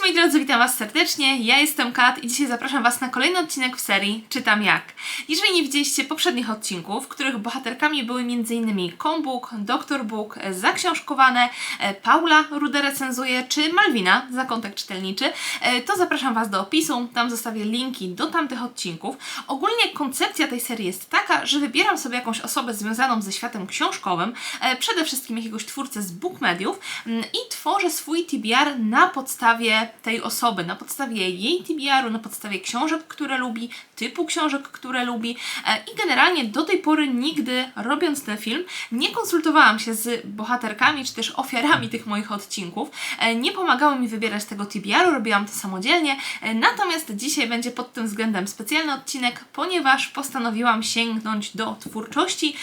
Moi drodzy, witam Was serdecznie. Ja jestem Kat i dzisiaj zapraszam Was na kolejny odcinek w serii Czytam Jak. Jeżeli nie widzieliście poprzednich odcinków, których bohaterkami były m.in. Kombuk, Dr. Bóg, Zaksiążkowane, e, Paula Rudę recenzuje czy Malwina, zakątek czytelniczy, e, to zapraszam Was do opisu, tam zostawię linki do tamtych odcinków. Ogólnie koncepcja tej serii jest taka, że wybieram sobie jakąś osobę związaną ze światem książkowym, e, przede wszystkim jakiegoś twórcę z book mediów mm, i tworzę swój TBR na podstawie tej osoby, na podstawie jej TBR-u, na podstawie książek, które lubi, typu książek, które lubi. E, i generalnie do tej pory nigdy robiąc ten film nie konsultowałam się z bohaterkami czy też ofiarami tych moich odcinków, E, nie pomagały mi wybierać tego TBR-u, robiłam to samodzielnie, E, natomiast dzisiaj będzie pod tym względem specjalny odcinek, ponieważ postanowiłam sięgnąć do twórczości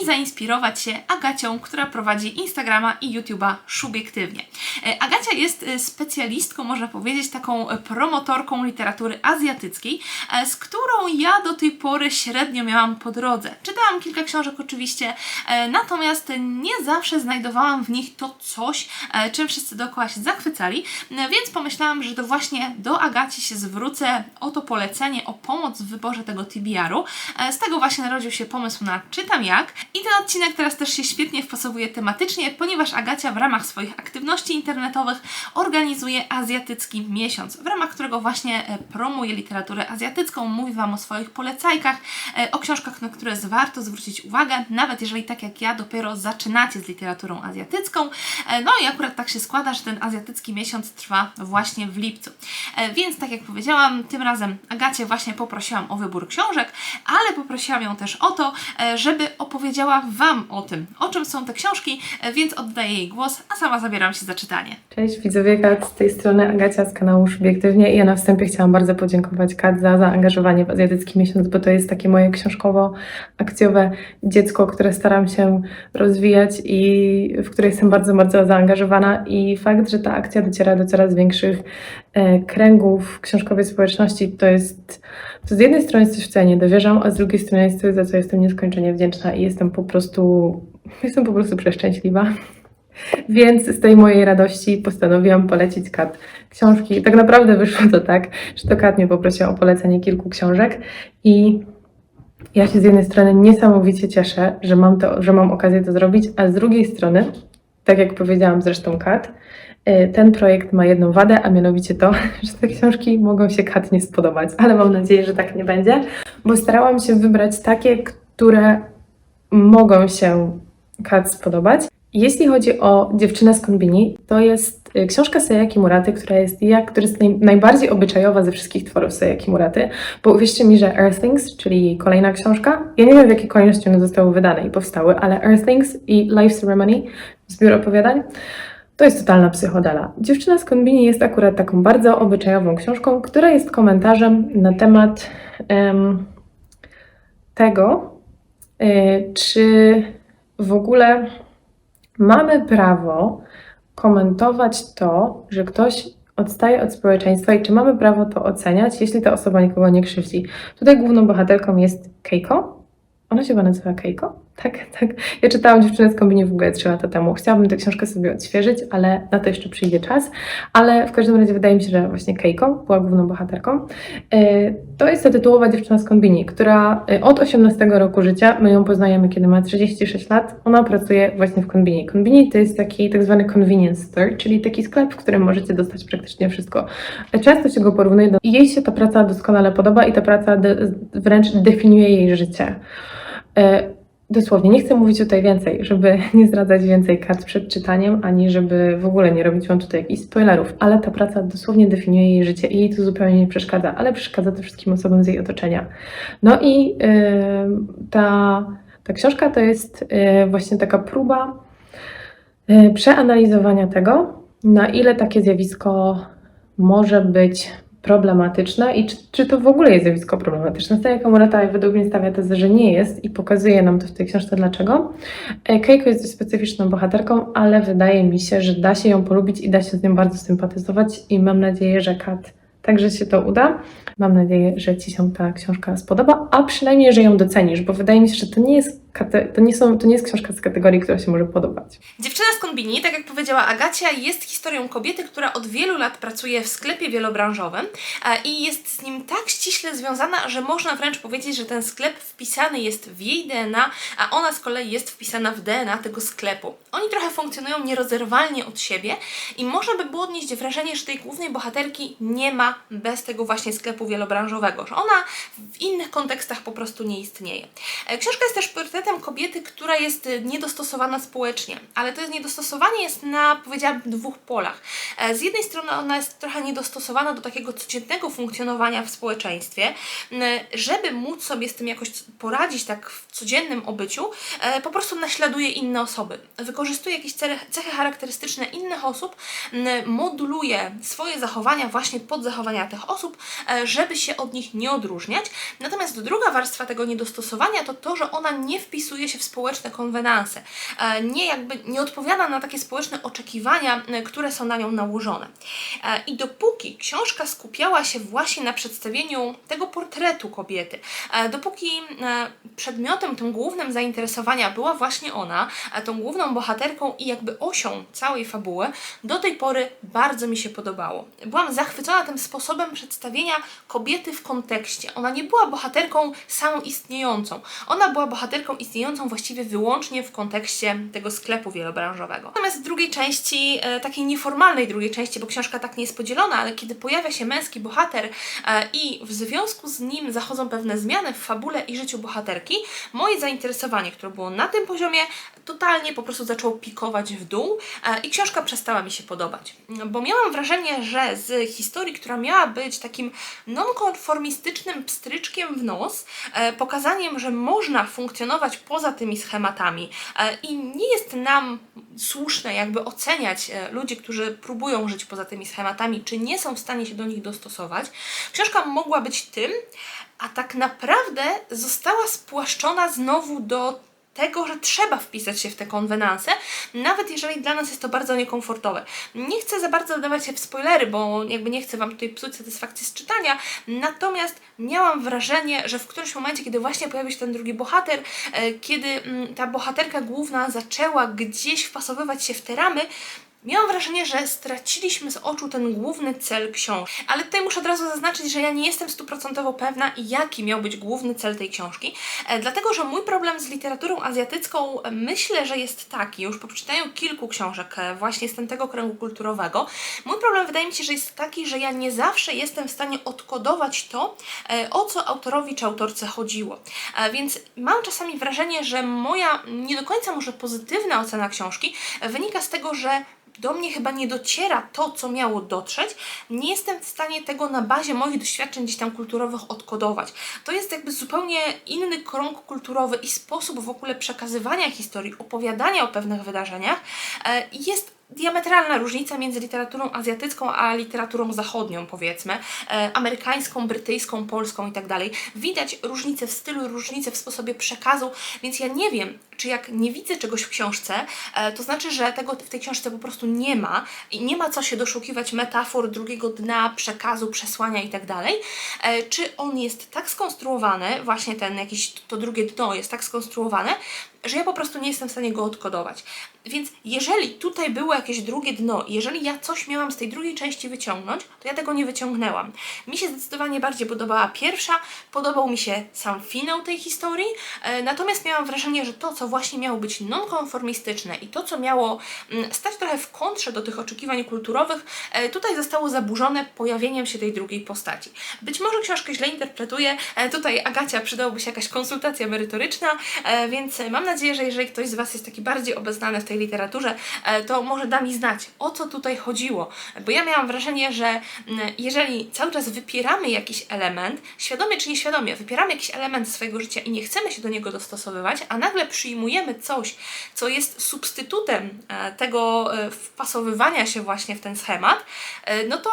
i zainspirować się Agacią, która prowadzi Instagrama i YouTube'a subiektywnie. Agacia jest specjalistką, można powiedzieć, taką promotorką literatury azjatyckiej, z którą ja do tej pory średnio miałam po drodze. Czytałam kilka książek oczywiście, e, natomiast nie zawsze znajdowałam w nich to coś, e, czym wszyscy dookoła się zachwycali, e, więc pomyślałam, że to właśnie do Agaci się zwrócę o to polecenie, o pomoc w wyborze tego TBR-u. Z tego właśnie narodził się pomysł na Czytam Jak i ten odcinek teraz też się świetnie wpasowuje tematycznie, ponieważ Agacia w ramach swoich aktywności internetowych organizuje Azjatycki Miesiąc, w ramach którego właśnie promuje literaturę azjatycką, mówi Wam o swoich polecajkach, e, o książkach, na które warto zwrócić uwagę, nawet jeżeli tak jak ja dopiero zaczynacie z literaturą azjatycką. E, No i akurat tak się składa, że ten Azjatycki Miesiąc trwa właśnie w lipcu. E, Więc tak jak powiedziałam, tym razem Agacie właśnie poprosiłam o wybór książek, ale poprosiłam ją też o to, żeby opowiedziała Wam o tym, o czym są te książki, więc oddaję jej głos, a sama zabieram się za czytanie. Cześć, widzowie Kat, z tej strony Agacia z kanału Subiektywnie i ja na wstępie chciałam bardzo podziękować Kat za zaangażowanie w Azjatycki Miesiąc, bo to jest takie moje książkowo-akcjowe dziecko, które staram się rozwijać i w które jestem bardzo, bardzo zaangażowana i fakt, że ta akcja dociera do coraz większych e, kręgów książkowej społeczności, to jest, to z jednej strony jest coś w cenie, dowierzam, a z drugiej strony jest coś, za co jestem nieskończenie wdzięczna i jestem po prostu, jestem po prostu przeszczęśliwa. Więc z tej mojej radości postanowiłam polecić Kat książki. Tak naprawdę wyszło to tak, że to Kat mnie poprosiła o polecenie kilku książek i ja się z jednej strony niesamowicie cieszę, że mam, to, że mam okazję to zrobić, a z drugiej strony, tak jak powiedziałam zresztą Kat, y, ten projekt ma jedną wadę, a mianowicie to, że te książki mogą się Kat nie spodobać, ale mam nadzieję, że tak nie będzie, bo starałam się wybrać takie, które mogą się Kat spodobać. Jeśli chodzi o Dziewczynę z kombini, to jest y, książka Sayaki Muraty, która jest, jak, która jest naj, najbardziej obyczajowa ze wszystkich tworów Sayaki Muraty, bo uwierzcie mi, że Earthlings, czyli kolejna książka, ja nie wiem w jakiej kolejności one zostały wydane i powstały, ale Earthlings i Life Ceremony, zbiór opowiadań, to jest totalna psychodela. Dziewczyna z kombini jest akurat taką bardzo obyczajową książką, która jest komentarzem na temat em, tego, y, czy w ogóle mamy prawo komentować to, że ktoś odstaje od społeczeństwa i czy mamy prawo to oceniać, jeśli ta osoba nikogo nie krzywdzi. Tutaj główną bohaterką jest Keiko. Ona się chyba nazywa Keiko? Tak, tak. Ja czytałam Dziewczynę z kombini w ogóle 3 lata temu. Chciałabym tę książkę sobie odświeżyć, ale na to jeszcze przyjdzie czas. Ale w każdym razie wydaje mi się, że właśnie Keiko była główną bohaterką. E, To jest ta tytułowa Dziewczyna z kombini, która e, od 18 roku życia, my ją poznajemy, kiedy ma 36 lat, ona pracuje właśnie w kombini. Kombini to jest taki tak zwany convenience store, czyli taki sklep, w którym możecie dostać praktycznie wszystko. E, Często się go porównuje do... i Jej się ta praca doskonale podoba i ta praca wręcz definiuje jej życie. Dosłownie, nie chcę mówić tutaj więcej, żeby nie zdradzać więcej kart przed czytaniem, ani żeby w ogóle nie robić wam tutaj jakichś spoilerów, ale ta praca dosłownie definiuje jej życie i jej to zupełnie nie przeszkadza, ale przeszkadza to wszystkim osobom z jej otoczenia. No i yy, ta, ta książka to jest yy, właśnie taka próba yy, przeanalizowania tego, na ile takie zjawisko może być problematyczne i czy, czy to w ogóle jest zjawisko problematyczne. Sayaka Murata według mnie stawia tezę, że nie jest i pokazuje nam to w tej książce dlaczego. E, Keiko jest dość specyficzną bohaterką, ale wydaje mi się, że da się ją polubić i da się z nią bardzo sympatyzować i mam nadzieję, że Kat także się to uda. Mam nadzieję, że Ci się ta książka spodoba, a przynajmniej, że ją docenisz, bo wydaje mi się, że to nie jest to, nie są, to nie jest książka z kategorii, która się może podobać. Dziewczyna z kombini, tak jak powiedziała Agacia, jest historią kobiety, która od wielu lat pracuje w sklepie wielobranżowym e, i jest z nim tak ściśle związana, że można wręcz powiedzieć, że ten sklep wpisany jest w jej DNA, a ona z kolei jest wpisana w DNA tego sklepu. Oni trochę funkcjonują nierozerwalnie od siebie i można by było odnieść wrażenie, że tej głównej bohaterki nie ma bez tego właśnie sklepu wielobranżowego, że ona w innych kontekstach po prostu nie istnieje. E, Książka jest też portretem kobiety, która jest e, niedostosowana społecznie, ale to jest niedostosowanie jest na, powiedziałabym, dwóch polach. E, Z jednej strony ona jest trochę niedostosowana do takiego codziennego funkcjonowania w społeczeństwie, żeby móc sobie z tym jakoś poradzić tak w codziennym obyciu, e, po prostu naśladuje inne osoby. Wykorzystuje jakieś cechy, charakterystyczne innych osób, moduluje swoje zachowania właśnie pod zachowania tych osób, e, żeby się od nich nie odróżniać. Natomiast druga warstwa tego niedostosowania to to, że ona nie wpisuje się w społeczne konwenanse. E, Nie jakby nie odpowiada na takie społeczne oczekiwania, e, które są na nią nałożone. E, I dopóki książka skupiała się właśnie na przedstawieniu tego portretu kobiety, dopóki przedmiotem, tym głównym zainteresowania była właśnie ona, tą główną bohaterką i jakby osią całej fabuły, do tej pory bardzo mi się podobało. Byłam zachwycona tym sposobem przedstawienia kobiety w kontekście. Ona nie była bohaterką samą istniejącą. Ona była bohaterką istniejącą właściwie wyłącznie w kontekście tego sklepu wielobranżowego. Natomiast w drugiej części, e, takiej nieformalnej drugiej części, bo książka tak nie jest podzielona, ale kiedy pojawia się męski bohater e, i w związku z nim zachodzą pewne zmiany w fabule i życiu bohaterki, moje zainteresowanie, które było na tym poziomie, totalnie po prostu zaczęło pikować w dół e, i książka przestała mi się podobać. Bo miałam wrażenie, że z historii, która miała być takim nonkonformistycznym pstryczkiem w nos, e, pokazaniem, że można funkcjonować poza tymi schematami e, i nie jest nam słuszne jakby oceniać ludzi, którzy próbują żyć poza tymi schematami, czy nie są w stanie się do nich dostosować. Książka mogła być tym, a tak naprawdę została spłaszczona znowu do tego, że trzeba wpisać się w te konwenanse, nawet jeżeli dla nas jest to bardzo niekomfortowe. Nie chcę za bardzo dawać się w spoilery, bo jakby nie chcę Wam tutaj psuć satysfakcji z czytania, natomiast miałam wrażenie, że w którymś momencie, kiedy właśnie pojawił się ten drugi bohater, e, kiedy mm, ta bohaterka główna zaczęła gdzieś wpasowywać się w te ramy, Miałam wrażenie, że straciliśmy z oczu ten główny cel książki. Ale tutaj muszę od razu zaznaczyć, że ja nie jestem stuprocentowo pewna, jaki miał być główny cel tej książki. E, dlatego, że mój problem z literaturą azjatycką e, myślę, że jest taki, już po przeczytaniu kilku książek e, właśnie z tego kręgu kulturowego, mój problem wydaje mi się, że jest taki, że ja nie zawsze jestem w stanie odkodować to, o co autorowi czy autorce chodziło. Więc mam czasami wrażenie, że moja nie do końca może pozytywna ocena książki wynika z tego, że do mnie chyba nie dociera to, co miało dotrzeć. Nie jestem w stanie tego na bazie moich doświadczeń gdzieś tam kulturowych odkodować. To jest jakby zupełnie inny krąg kulturowy i sposób w ogóle przekazywania historii, opowiadania o pewnych wydarzeniach. E, Jest diametralna różnica między literaturą azjatycką a literaturą zachodnią, powiedzmy, e, amerykańską, brytyjską, polską i tak dalej. Widać różnice w stylu, różnice w sposobie przekazu, więc ja nie wiem, czy jak nie widzę czegoś w książce, e, to znaczy, że tego w tej książce po prostu nie ma i nie ma co się doszukiwać metafor drugiego dna, przekazu, przesłania i tak dalej. E, Czy on jest tak skonstruowany, właśnie ten jakiś, to drugie dno jest tak skonstruowane, że ja po prostu nie jestem w stanie go odkodować. Więc jeżeli tutaj było jakieś drugie dno, jeżeli ja coś miałam z tej drugiej części wyciągnąć, to ja tego nie wyciągnęłam. Mi się zdecydowanie bardziej podobała pierwsza, podobał mi się sam finał tej historii, e, natomiast miałam wrażenie, że to, co właśnie miało być nonkonformistyczne i to, co miało mm, stać trochę w kontrze do tych oczekiwań kulturowych, e, tutaj zostało zaburzone pojawieniem się tej drugiej postaci. Być może książkę źle interpretuję, e, tutaj Agacia przydałoby się jakaś konsultacja merytoryczna, e, więc mam nadzieję, że jeżeli ktoś z Was jest taki bardziej obeznany w tej literaturze, e, to może da mi znać, o co tutaj chodziło. Bo ja miałam wrażenie, że jeżeli cały czas wypieramy jakiś element, świadomie czy nieświadomie, wypieramy jakiś element swojego życia i nie chcemy się do niego dostosowywać, a nagle przyjmujemy coś, co jest substytutem e, tego e, wpasowywania się właśnie w ten schemat, no to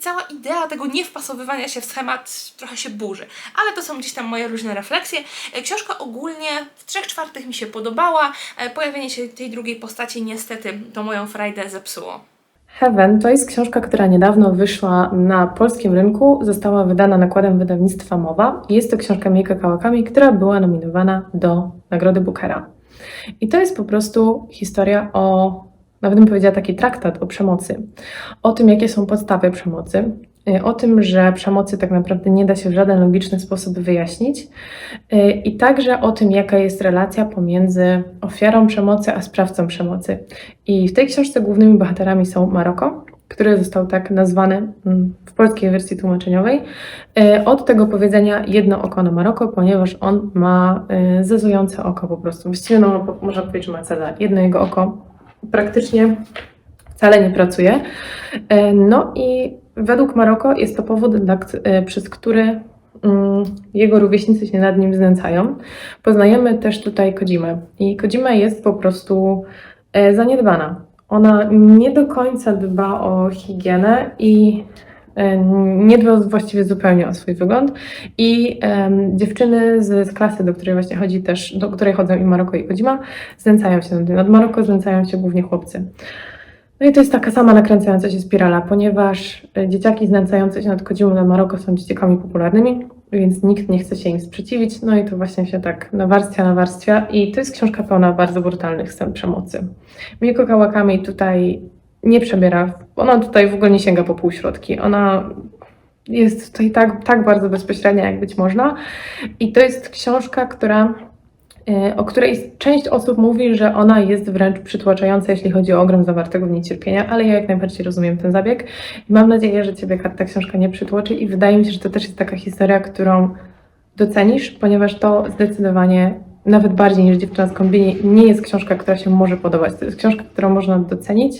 cała idea tego niewpasowywania się w schemat trochę się burzy. Ale to są gdzieś tam moje różne refleksje. Książka ogólnie w trzech czwartych mi się podobała. E, Pojawienie się tej drugiej postaci niestety to moją frajdę zepsuło. Heaven to jest książka, która niedawno wyszła na polskim rynku, została wydana nakładem wydawnictwa Mowa. Jest to książka Miejka Kałakami, która była nominowana do Nagrody Bookera. I to jest po prostu historia o, nawet bym powiedziała taki traktat o przemocy, o tym, jakie są podstawy przemocy, o tym, że przemocy tak naprawdę nie da się w żaden logiczny sposób wyjaśnić y, i także o tym, jaka jest relacja pomiędzy ofiarą przemocy a sprawcą przemocy. I w tej książce głównymi bohaterami są Maroko, który został tak nazwany mm, w polskiej wersji tłumaczeniowej, e, od tego powiedzenia jedno oko na Maroko, ponieważ on ma zezujące oko po prostu. Właściwie no, można powiedzieć, że ma cezar. Jedno jego oko praktycznie wcale nie pracuje. No i według Maroko jest to powód, e, przez który mm, jego rówieśnicy się nad nim znęcają. Poznajemy też tutaj Kodzimę. I Kodzima jest po prostu e, zaniedbana. Ona nie do końca dba o higienę i e, nie dba właściwie zupełnie o swój wygląd. I em, dziewczyny z, z klasy, do której właśnie chodzi też, do której chodzą i Maroko i Kodzima, znęcają się. Nad Maroko znęcają się głównie chłopcy. No i to jest taka sama nakręcająca się spirala, ponieważ e, dzieciaki znęcające się nad Kodzimą na Maroko są dzieciakami popularnymi, więc nikt nie chce się im sprzeciwić. No i to właśnie się tak nawarstwia, nawarstwia. I to jest książka pełna bardzo brutalnych scen przemocy. Mieko Kałakami tutaj nie przebiera, ona tutaj w ogóle nie sięga po półśrodki. Ona jest tutaj tak, tak bardzo bezpośrednia, jak być można. I to jest książka, która, o której część osób mówi, że ona jest wręcz przytłaczająca, jeśli chodzi o ogrom zawartego w niej cierpienia, ale ja jak najbardziej rozumiem ten zabieg. Mam nadzieję, że Ciebie ta książka nie przytłoczy i wydaje mi się, że to też jest taka historia, którą docenisz, ponieważ to zdecydowanie nawet bardziej niż Dziewczyna z kombini nie jest książka, która się może podobać. To jest książka, którą można docenić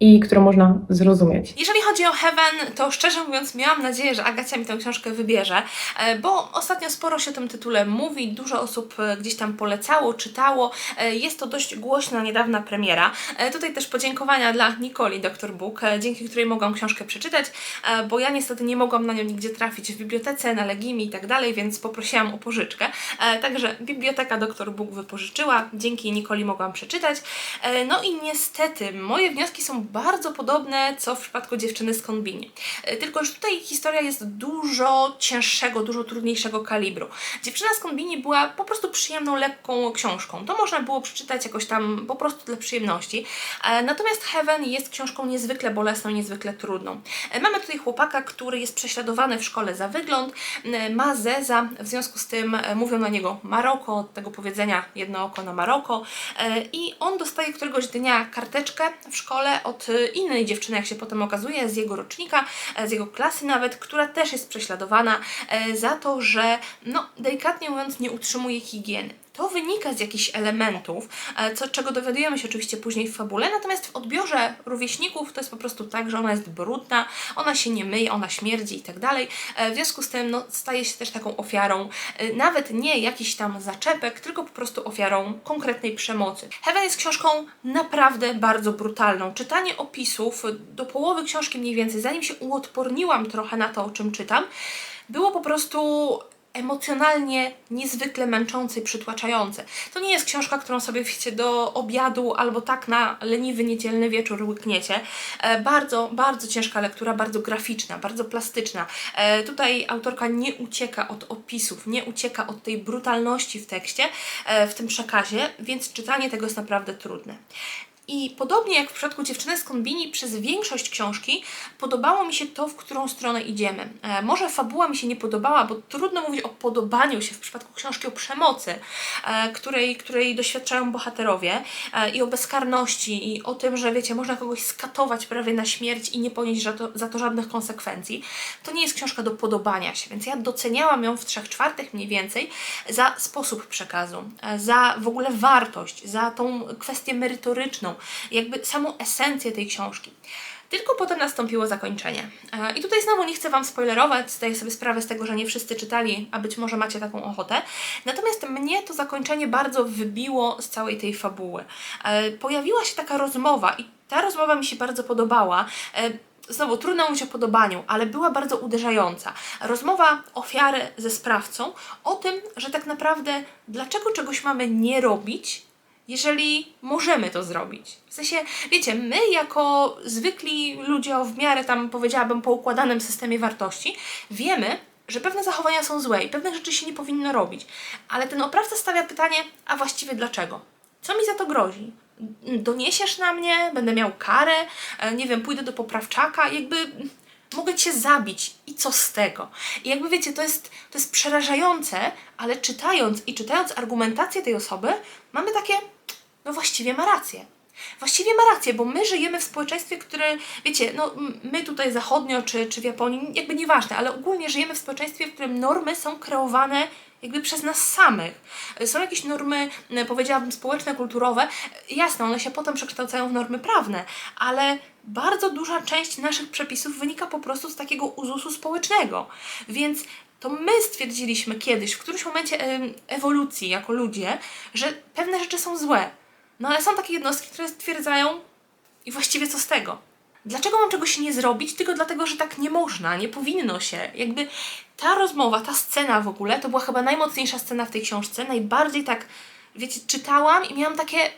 i którą można zrozumieć. Jeżeli chodzi o Heaven, to szczerze mówiąc miałam nadzieję, że Agacia mi tę książkę wybierze, e, bo ostatnio sporo się o tym tytule mówi, dużo osób e, gdzieś tam polecało, czytało. E, Jest to dość głośna, niedawna premiera. Tutaj też podziękowania dla Nikoli Dr. Book, dzięki której mogłam książkę przeczytać, bo ja niestety nie mogłam na nią nigdzie trafić w bibliotece, na Legimi i tak dalej, więc poprosiłam o pożyczkę. Także biblioteka Dr. Book wypożyczyła, dzięki Nikoli mogłam przeczytać. E, No i niestety moje wnioski są bardzo podobne co w przypadku dziewczyny z Konbini. E, Tylko, że tutaj historia jest dużo cięższego, dużo trudniejszego kalibru. Dziewczyna z Konbini była po prostu przyjemną, lekką książką. To można było przeczytać jakoś tam po prostu dla przyjemności. E, Natomiast Heaven jest książką niezwykle bolesną, niezwykle trudną. Mamy tutaj chłopaka, który jest prześladowany w szkole za wygląd, ma zeza, w związku z tym mówią na niego Maroko, tego powiedzenia jedno oko na Maroko e, i on dostaje któregoś dnia karteczkę w szkole od e, innej dziewczyny, jak się potem okazuje, z jego rocznika, e, z jego klasy nawet, która też jest prześladowana za to, że no delikatnie mówiąc nie utrzymuje higieny. To wynika z jakichś elementów, e, co, czego dowiadujemy się oczywiście później w fabule, natomiast w odbiorze rówieśników to jest po prostu tak, że ona jest brudna, ona się nie myje, ona śmierdzi i tak dalej. E, W związku z tym no, staje się też taką ofiarą, e, nawet nie jakiś tam zaczepek, tylko po prostu ofiarą konkretnej przemocy. Heaven jest książką naprawdę bardzo brutalną. Czytanie opisów do połowy książki mniej więcej, zanim się uodporniłam trochę na to, o czym czytam, było po prostu emocjonalnie niezwykle męczące i przytłaczające. To nie jest książka, którą sobie wiecie do obiadu albo tak na leniwy niedzielny wieczór łykniecie. E, bardzo, bardzo ciężka lektura, bardzo graficzna, bardzo plastyczna. E, tutaj autorka nie ucieka od opisów, nie ucieka od tej brutalności w tekście, e, w tym przekazie, więc czytanie tego jest naprawdę trudne. I podobnie jak w przypadku dziewczyny z kombini, przez większość książki podobało mi się to, w którą stronę idziemy. E, może fabuła mi się nie podobała, bo trudno mówić o podobaniu się w przypadku książki o przemocy, e, której, której doświadczają bohaterowie e, i o bezkarności i o tym, że wiecie, można kogoś skatować prawie na śmierć i nie ponieść za to, za to żadnych konsekwencji. To nie jest książka do podobania się, więc ja doceniałam ją w trzech czwartych mniej więcej za sposób przekazu, e, za w ogóle wartość, za tą kwestię merytoryczną, jakby samą esencję tej książki. Tylko potem nastąpiło zakończenie. E, I tutaj znowu nie chcę Wam spoilerować, zdaję sobie sprawę z tego, że nie wszyscy czytali, a być może macie taką ochotę. Natomiast mnie to zakończenie bardzo wybiło z całej tej fabuły. E, Pojawiła się taka rozmowa i ta rozmowa mi się bardzo podobała. E, Znowu, trudno mówić o podobaniu, ale była bardzo uderzająca. Rozmowa ofiary ze sprawcą o tym, że tak naprawdę dlaczego czegoś mamy nie robić, jeżeli możemy to zrobić. W sensie, wiecie, my jako zwykli ludzie o w miarę tam powiedziałabym poukładanym systemie wartości, wiemy, że pewne zachowania są złe i pewnych rzeczy się nie powinno robić. Ale ten oprawca stawia pytanie, a właściwie dlaczego? Co mi za to grozi? Doniesiesz na mnie, będę miał karę, e, nie wiem, pójdę do poprawczaka, jakby mogę cię zabić i co z tego? I jakby wiecie, to jest, to jest przerażające, ale czytając i czytając argumentację tej osoby, mamy takie, no właściwie ma rację. Właściwie ma rację, bo my żyjemy w społeczeństwie, które, wiecie, no my tutaj zachodnio czy, czy w Japonii, jakby nieważne, ale ogólnie żyjemy w społeczeństwie, w którym normy są kreowane jakby przez nas samych. Są jakieś normy, powiedziałabym, społeczne, kulturowe. Jasne, one się potem przekształcają w normy prawne, ale bardzo duża część naszych przepisów wynika po prostu z takiego uzusu społecznego. Więc to my stwierdziliśmy kiedyś, w którymś momencie ewolucji jako ludzie, że pewne rzeczy są złe. No ale są takie jednostki, które stwierdzają i właściwie co z tego? Dlaczego mam czegoś nie zrobić? Tylko dlatego, że tak nie można, nie powinno się. Jakby ta rozmowa, ta scena w ogóle, to była chyba najmocniejsza scena w tej książce. Najbardziej tak, wiecie, czytałam i miałam takie.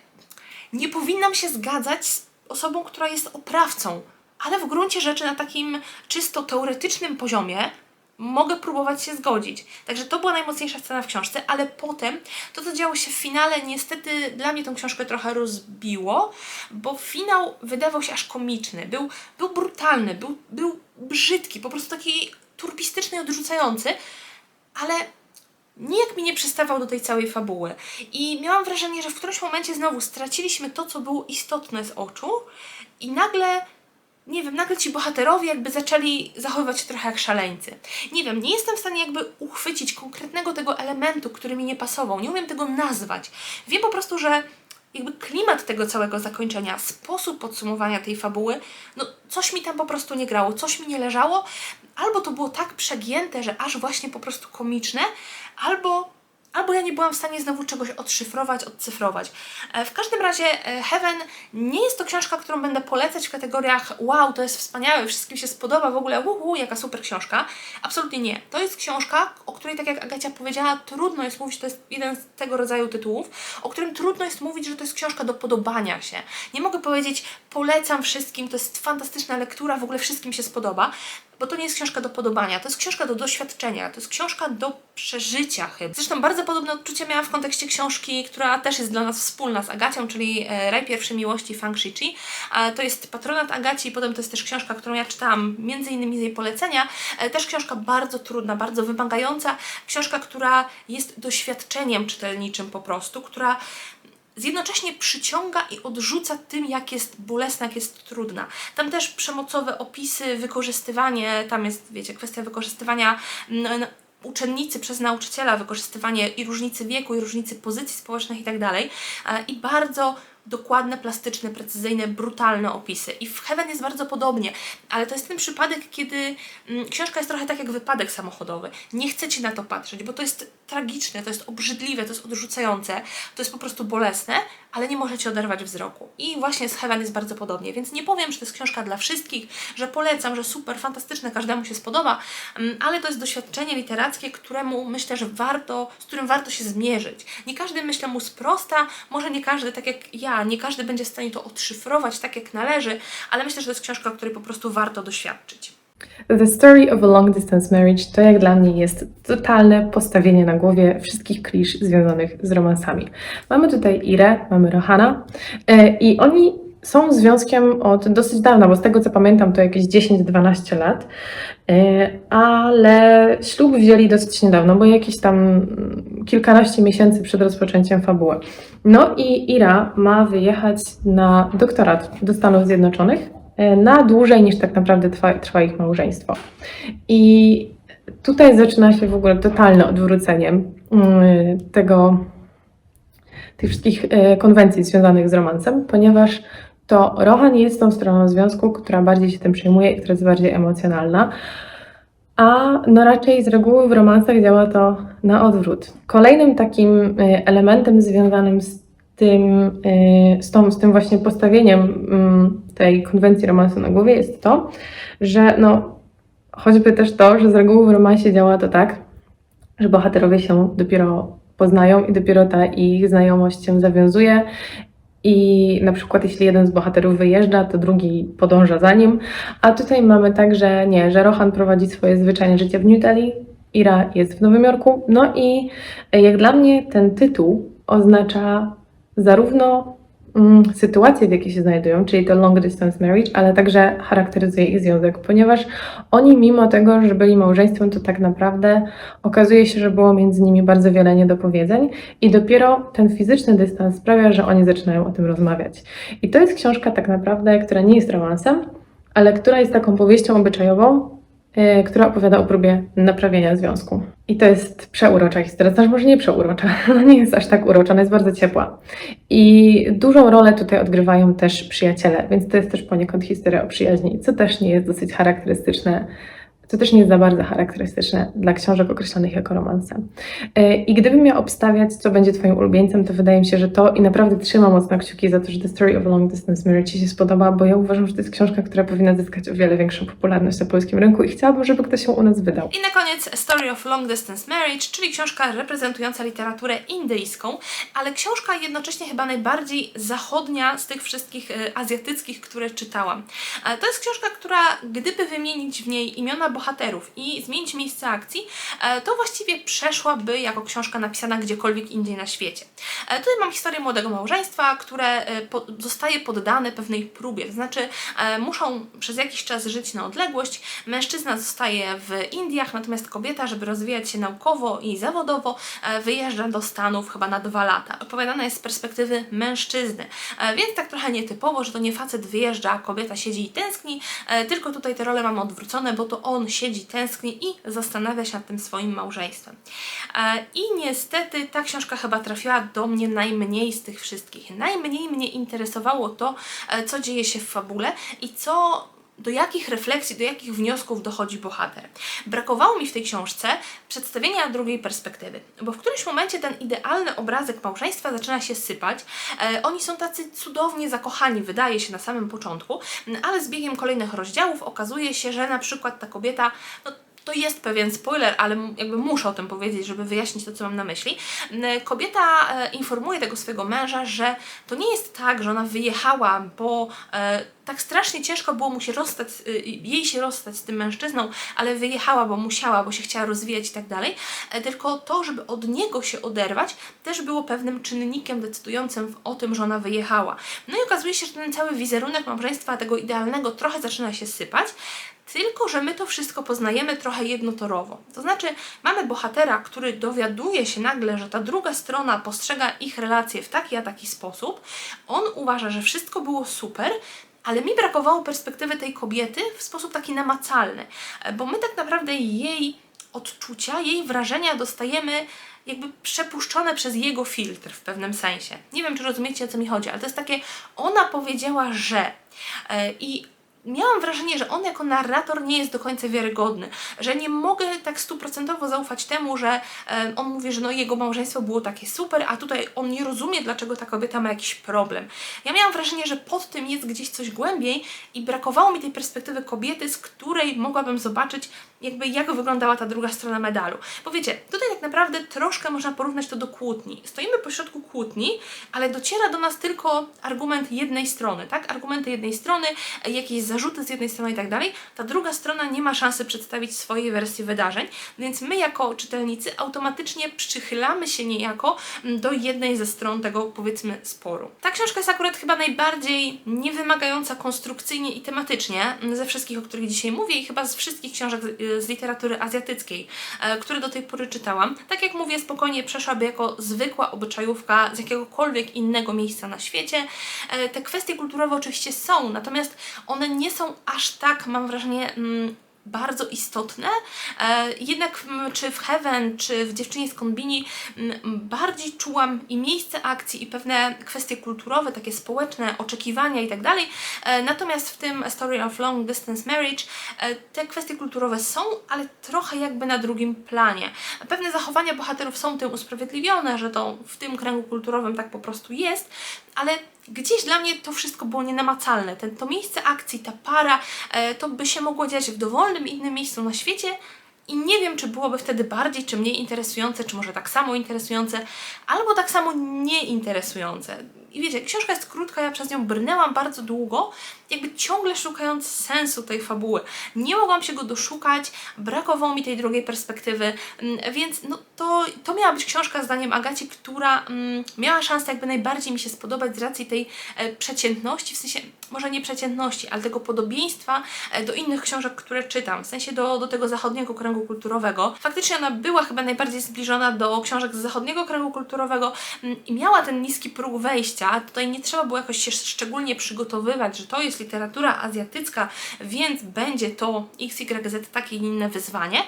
Nie powinnam się zgadzać z osobą, która jest oprawcą, ale w gruncie rzeczy na takim czysto teoretycznym poziomie mogę próbować się zgodzić. Także to była najmocniejsza scena w książce, ale potem to, co działo się w finale, niestety dla mnie tą książkę trochę rozbiło, bo finał wydawał się aż komiczny. Był, był brutalny, był, był brzydki, po prostu taki turbistyczny i odrzucający, ale nijak mi nie przystawał do tej całej fabuły. I miałam wrażenie, że w którymś momencie znowu straciliśmy to, co było istotne z oczu i nagle nie wiem, nagle ci bohaterowie jakby zaczęli zachowywać się trochę jak szaleńcy. Nie wiem, nie jestem w stanie jakby uchwycić konkretnego tego elementu, który mi nie pasował. Nie umiem tego nazwać. Wiem po prostu, że jakby klimat tego całego zakończenia, sposób podsumowania tej fabuły, no coś mi tam po prostu nie grało, coś mi nie leżało. Albo to było tak przegięte, że aż właśnie po prostu komiczne, albo albo ja nie byłam w stanie znowu czegoś odszyfrować, odcyfrować. E, W każdym razie e, Heaven nie jest to książka, którą będę polecać w kategoriach wow, to jest wspaniałe, wszystkim się spodoba, w ogóle uhu, jaka super książka. Absolutnie nie. To jest książka, o której, tak jak Agacia powiedziała, trudno jest mówić, to jest jeden z tego rodzaju tytułów, o którym trudno jest mówić, że to jest książka do podobania się. Nie mogę powiedzieć, polecam wszystkim, to jest fantastyczna lektura, w ogóle wszystkim się spodoba, bo to nie jest książka do podobania, to jest książka do doświadczenia, to jest książka do przeżycia chyba. Zresztą bardzo podobne odczucie miałam w kontekście książki, która też jest dla nas wspólna z Agacią, czyli e, Raj Pierwszej Miłości Fang Shichi. To jest patronat Agaci i potem to jest też książka, którą ja czytałam między innymi z jej polecenia. E, Też książka bardzo trudna, bardzo wymagająca. Książka, która jest doświadczeniem czytelniczym po prostu, która jednocześnie przyciąga i odrzuca tym, jak jest bolesna, jak jest trudna. Tam też przemocowe opisy, wykorzystywanie, tam jest, wiecie, kwestia wykorzystywania mm, uczennicy przez nauczyciela, wykorzystywanie i różnicy wieku, i różnicy pozycji społecznych i tak dalej. E, I bardzo dokładne, plastyczne, precyzyjne, brutalne opisy. I w Heaven jest bardzo podobnie, ale to jest ten przypadek, kiedy mm, książka jest trochę tak jak wypadek samochodowy. Nie chcecie na to patrzeć, bo to jest tragiczne, to jest obrzydliwe, to jest odrzucające, to jest po prostu bolesne, ale nie możecie oderwać wzroku. I właśnie z Heaven jest bardzo podobnie, więc nie powiem, że to jest książka dla wszystkich, że polecam, że super, fantastyczne, każdemu się spodoba, mm, ale to jest doświadczenie literackie, któremu myślę, że warto, z którym warto się zmierzyć. Nie każdy, myślę, mu sprosta, może nie każdy, tak jak ja, nie każdy będzie w stanie to odszyfrować tak, jak należy, ale myślę, że to jest książka, której po prostu warto doświadczyć. The Story of a Long Distance Marriage to jak dla mnie jest totalne postawienie na głowie wszystkich klisz związanych z romansami. Mamy tutaj Irę, mamy Rohana e, i oni są związkiem od dosyć dawna, bo z tego co pamiętam to jakieś 10-12 lat, e, ale ślub wzięli dosyć niedawno, bo jakieś tam kilkanaście miesięcy przed rozpoczęciem fabuły. No i Ira ma wyjechać na doktorat do Stanów Zjednoczonych e, na dłużej niż tak naprawdę trwa, trwa ich małżeństwo. I tutaj zaczyna się w ogóle totalne odwrócenie mm, tego, tych wszystkich e, konwencji związanych z romansem, ponieważ to Rohan jest tą stroną związku, która bardziej się tym przejmuje i która jest bardziej emocjonalna. A no raczej z reguły w romansach działa to na odwrót. Kolejnym takim e, elementem związanym z tym, e, z, tą, z tym właśnie postawieniem mm, tej konwencji romansu na głowie jest to, że no, choćby też to, że z reguły w romansie działa to tak, że bohaterowie się dopiero poznają i dopiero ta ich znajomość się zawiązuje. I na przykład jeśli jeden z bohaterów wyjeżdża, to drugi podąża za nim. A tutaj mamy tak, że nie, że Rohan prowadzi swoje zwyczajne życie w New Delhi, Ira jest w Nowym Jorku. No i jak dla mnie ten tytuł oznacza zarówno mm, sytuację, w jakiej się znajdują, czyli to long distance marriage, ale także charakteryzuje ich związek, ponieważ oni mimo tego, że byli małżeństwem, to tak naprawdę okazuje się, że było między nimi bardzo wiele niedopowiedzeń i dopiero ten fizyczny dystans sprawia, że oni zaczynają o tym rozmawiać. I to jest książka tak naprawdę, która nie jest romansem, ale która jest taką powieścią obyczajową, która opowiada o próbie naprawienia związku. I to jest przeurocza historia, znaczy może nie przeurocza, ona nie jest aż tak urocza, ona jest bardzo ciepła. I dużą rolę tutaj odgrywają też przyjaciele, więc to jest też poniekąd historia o przyjaźni, co też nie jest dosyć charakterystyczne, to też nie jest za bardzo charakterystyczne dla książek określonych jako romanse. Yy, I gdybym miał obstawiać, co będzie Twoim ulubieńcem, to wydaje mi się, że to i naprawdę trzymam mocno kciuki za to, że The Story of a Long Distance Marriage Ci się spodoba, bo ja uważam, że to jest książka, która powinna zyskać o wiele większą popularność na polskim rynku i chciałabym, żeby ktoś ją u nas wydał. I na koniec Story of Long Distance Marriage, czyli książka reprezentująca literaturę indyjską, ale książka jednocześnie chyba najbardziej zachodnia z tych wszystkich e, azjatyckich, które czytałam. E, to jest książka, która gdyby wymienić w niej imiona bohaterów i zmienić miejsce akcji, e, to właściwie przeszłaby jako książka napisana gdziekolwiek indziej na świecie. E, tutaj mam historię młodego małżeństwa, które e, zostaje poddane pewnej próbie, to znaczy muszą przez jakiś czas żyć na odległość. Mężczyzna zostaje w Indiach, natomiast kobieta, żeby rozwijać się naukowo i zawodowo, wyjeżdża do Stanów chyba na dwa lata. Opowiadana jest z perspektywy mężczyzny, więc tak trochę nietypowo, że to nie facet wyjeżdża, a kobieta siedzi i tęskni, tylko tutaj te role mamy odwrócone, bo to on siedzi, tęskni i zastanawia się nad tym swoim małżeństwem. E, I niestety ta książka chyba trafiła do mnie najmniej z tych wszystkich. Najmniej mnie interesowało to, e, co dzieje się w fabule i co do jakich refleksji, do jakich wniosków dochodzi bohater. Brakowało mi w tej książce przedstawienia drugiej perspektywy, bo w którymś momencie ten idealny obrazek małżeństwa zaczyna się sypać. E, oni są tacy cudownie zakochani, wydaje się na samym początku, ale z biegiem kolejnych rozdziałów okazuje się, że na przykład ta kobieta, no, to jest pewien spoiler, ale jakby muszę o tym powiedzieć, żeby wyjaśnić to, co mam na myśli. Kobieta e, informuje tego swojego męża, że to nie jest tak, że ona wyjechała, bo e, tak strasznie ciężko było mu się rozstać, e, jej się rozstać z tym mężczyzną, ale wyjechała, bo musiała, bo się chciała rozwijać i tak dalej. E, Tylko to, żeby od niego się oderwać, też było pewnym czynnikiem decydującym o tym, że ona wyjechała. No i okazuje się, że ten cały wizerunek małżeństwa tego idealnego trochę zaczyna się sypać. Tylko, że my to wszystko poznajemy trochę jednotorowo. To znaczy, mamy bohatera, który dowiaduje się nagle, że ta druga strona postrzega ich relacje w taki a taki sposób. On uważa, że wszystko było super, ale mi brakowało perspektywy tej kobiety w sposób taki namacalny, bo my tak naprawdę jej odczucia, jej wrażenia dostajemy jakby przepuszczone przez jego filtr w pewnym sensie. Nie wiem, czy rozumiecie, o co mi chodzi, ale to jest takie, ona powiedziała, że. E, I miałam wrażenie, że on jako narrator nie jest do końca wiarygodny, że nie mogę tak stuprocentowo zaufać temu, że on mówi, że no jego małżeństwo było takie super, a tutaj on nie rozumie, dlaczego ta kobieta ma jakiś problem. Ja miałam wrażenie, że pod tym jest gdzieś coś głębiej i brakowało mi tej perspektywy kobiety, z której mogłabym zobaczyć jakby jak wyglądała ta druga strona medalu. Bo wiecie, tutaj tak naprawdę troszkę można porównać to do kłótni. Stoimy pośrodku kłótni, ale dociera do nas tylko argument jednej strony, tak? Argumenty jednej strony, jakieś zarzuty z jednej strony i tak dalej. Ta druga strona nie ma szansy przedstawić swojej wersji wydarzeń, więc my jako czytelnicy automatycznie przychylamy się niejako mm, do jednej ze stron tego powiedzmy sporu. Ta książka jest akurat chyba najbardziej niewymagająca konstrukcyjnie i tematycznie mm, ze wszystkich, o których dzisiaj mówię i chyba z wszystkich książek z, literatury azjatyckiej, e, które do tej pory czytałam. Tak jak mówię, spokojnie przeszłaby jako zwykła obyczajówka z jakiegokolwiek innego miejsca na świecie. E, Te kwestie kulturowe oczywiście są, natomiast one nie są aż tak, mam wrażenie, mm, bardzo istotne. E, jednak czy w Heaven, czy w Dziewczynie z Konbini bardziej czułam i miejsce akcji, i pewne kwestie kulturowe, takie społeczne, oczekiwania i tak. E, Natomiast w tym Story of Long Distance Marriage e, te kwestie kulturowe są, ale trochę jakby na drugim planie. Pewne zachowania bohaterów są tym usprawiedliwione, że to w tym kręgu kulturowym tak po prostu jest, ale gdzieś dla mnie to wszystko było nienamacalne. Ten, to miejsce akcji, ta para, e, to by się mogło dziać w dowolnym innym miejscu na świecie, I nie wiem, czy byłoby wtedy bardziej czy mniej interesujące, czy może tak samo interesujące, albo tak samo nieinteresujące. I wiecie, książka jest krótka, ja przez nią brnęłam bardzo długo, jakby ciągle szukając sensu tej fabuły. Nie mogłam się go doszukać, brakowało mi tej drugiej perspektywy, mm, więc no to, to miała być książka zdaniem Agaci, która mm, miała szansę jakby najbardziej mi się spodobać z racji tej e, przeciętności, w sensie może nie przeciętności, ale tego podobieństwa e, do innych książek, które czytam, w sensie do, do tego zachodniego kręgu kulturowego. Faktycznie ona była chyba najbardziej zbliżona do książek z zachodniego kręgu kulturowego mm, i miała ten niski próg wejścia. Tutaj nie trzeba było jakoś się szczególnie przygotowywać, że to jest literatura azjatycka, więc będzie to XYZ takie inne wyzwanie.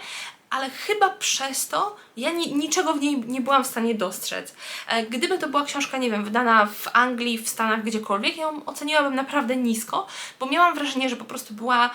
Ale chyba przez to ja ni niczego w niej nie byłam w stanie dostrzec. E, Gdyby to była książka, nie wiem, wydana w Anglii, w Stanach, gdziekolwiek, ja ją oceniłabym naprawdę nisko, bo miałam wrażenie, że po prostu była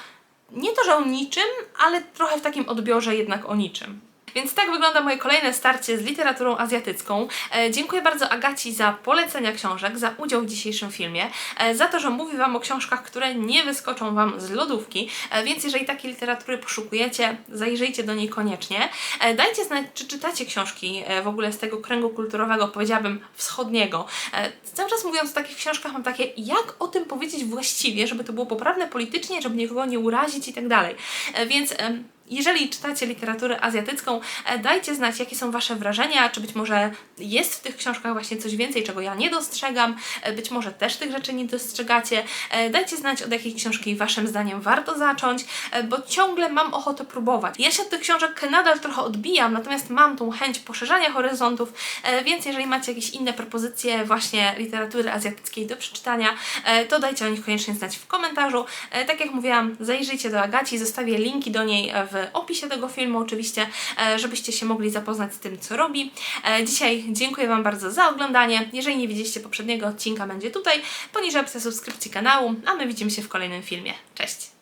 nie to, że o niczym, ale trochę w takim odbiorze jednak o niczym. Więc tak wygląda moje kolejne starcie z literaturą azjatycką. E, dziękuję bardzo Agaci za polecenia książek, za udział w dzisiejszym filmie, e, za to, że mówi Wam o książkach, które nie wyskoczą Wam z lodówki, e, więc jeżeli takiej literatury poszukujecie, zajrzyjcie do niej koniecznie. E, dajcie znać, czy czytacie książki e, w ogóle z tego kręgu kulturowego, powiedziałabym wschodniego. E, cały czas mówiąc o takich książkach mam takie, jak o tym powiedzieć właściwie, żeby to było poprawne politycznie, żeby nikogo nie urazić i tak dalej. E, Więc em, jeżeli czytacie literaturę azjatycką, e, dajcie znać, jakie są Wasze wrażenia, czy być może jest w tych książkach właśnie coś więcej, czego ja nie dostrzegam, e, być może też tych rzeczy nie dostrzegacie. E, Dajcie znać, od jakiej książki Waszym zdaniem warto zacząć, bo ciągle mam ochotę próbować. Ja się od tych książek nadal trochę odbijam, natomiast mam tą chęć poszerzania horyzontów, więc jeżeli macie jakieś inne propozycje właśnie literatury azjatyckiej do przeczytania, to dajcie o nich koniecznie znać w komentarzu. Tak jak mówiłam, zajrzyjcie do Agaci, zostawię linki do niej e, opisie tego filmu oczywiście, e, żebyście się mogli zapoznać z tym, co robi. E, Dzisiaj dziękuję Wam bardzo za oglądanie. Jeżeli nie widzieliście poprzedniego odcinka, będzie tutaj, poniżej opcja subskrypcji kanału, a my widzimy się w kolejnym filmie. Cześć!